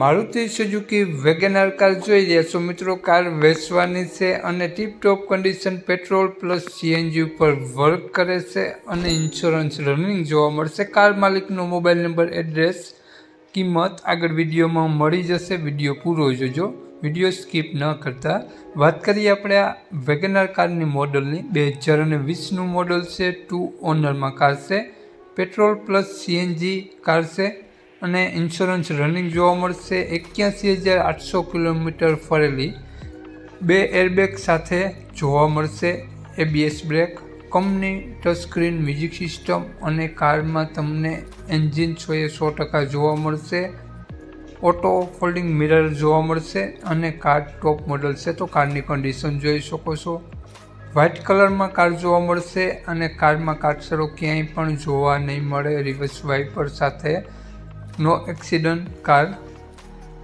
Maruti Suzuki WagonR car જોઈ રહ્યા છો મિત્રો. કાર વેચવાની છે અને tiptop condition petrol plus CNG ઉપર વર્ક કરે છે અને ઇન્સ્યોરન્સ રનિંગ જોવા મળશે. કાર માલિકનો મોબાઈલ નંબર એડ્રેસ કિંમત આગળ વિડીયોમાં મળી જશે. વીડિયો પૂરો જોજો. વીડિયો સ્કીપ ન કરતા. વાત કરીએ આપણે આ વેગેનાર કારની મોડલની. બે હજાર અને વીસનું મોડલ છે. ટુ ઓનરમાં કાર છે. પેટ્રોલ પ્લસ સીએનજી કાર છે. અને ઇન્સ્યોરન્સ રનિંગ જોવા મળશે એક્યાસી હજાર આઠસો કિલોમીટર ફરેલી. બે એરબેગ સાથે જોવા મળશે ABS brake company touchscreen music system અને કારમાં તમને એન્જિન એ સો ટકા જોવા મળશે. ઓટો ફોલ્ડિંગ મિરર જોવા મળશે અને કાર ટોપ મોડલ છે તો કારની કન્ડિશન જોઈ શકો છો. વ્હાઇટ કલરમાં કાર જોવા મળશે અને કારમાં કાચરો ક્યાંય પણ જોવા નહીં મળે. રિવર્સ વાઇપર સાથે no accident, car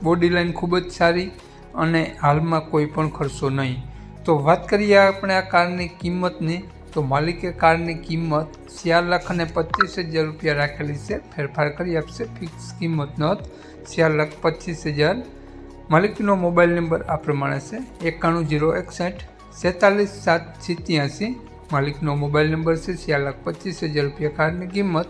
body line ખૂબ જ સારી અને હાલમાં કોઈ પણ ખર્ચો નહીં. તો વાત કરીએ આપણે આ કારની કિંમતની. તો માલિકે કારની કિંમત ચાર લાખ અને પચીસ હજાર રૂપિયા રાખેલી છે. ફેરફાર કરી આપશે. ફિક્સ કિંમત નોંધ ચાર લાખ પચીસ હજાર. માલિકનો મોબાઈલ નંબર આ પ્રમાણે છે. એકાણું જીરો એકસઠ સેતાલીસ સાત સિત્યાસી. માલિકનો મોબાઈલ નંબર છે ચાર લાખ પચીસ હજાર રૂપિયા કારની કિંમત.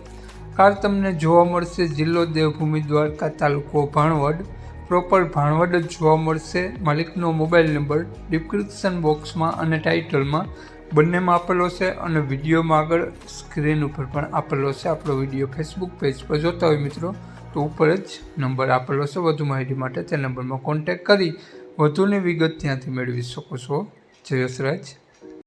કાર તમને જોવા મળશે જિલ્લો દેવભૂમિ દ્વારકા તાલુકો ભાણવડ. પ્રોપર ભાણવડ જ જોવા મળશે. માલિકનો મોબાઈલ નંબર ડિસ્ક્રિપ્શન બોક્સમાં અને ટાઇટલમાં બંનેમાં આપેલો છે અને વિડીયોમાં આગળ સ્ક્રીન ઉપર પણ આપેલો છે. આપણો વીડિયો ફેસબુક પેજ પર જોતા હોય મિત્રો, તો ઉપર જ નંબર આપેલો છે. વધુ માહિતી માટે તે નંબરમાં કોન્ટેક્ટ કરી વધુની વિગત ત્યાંથી મેળવી શકો છો. જય યશરાજ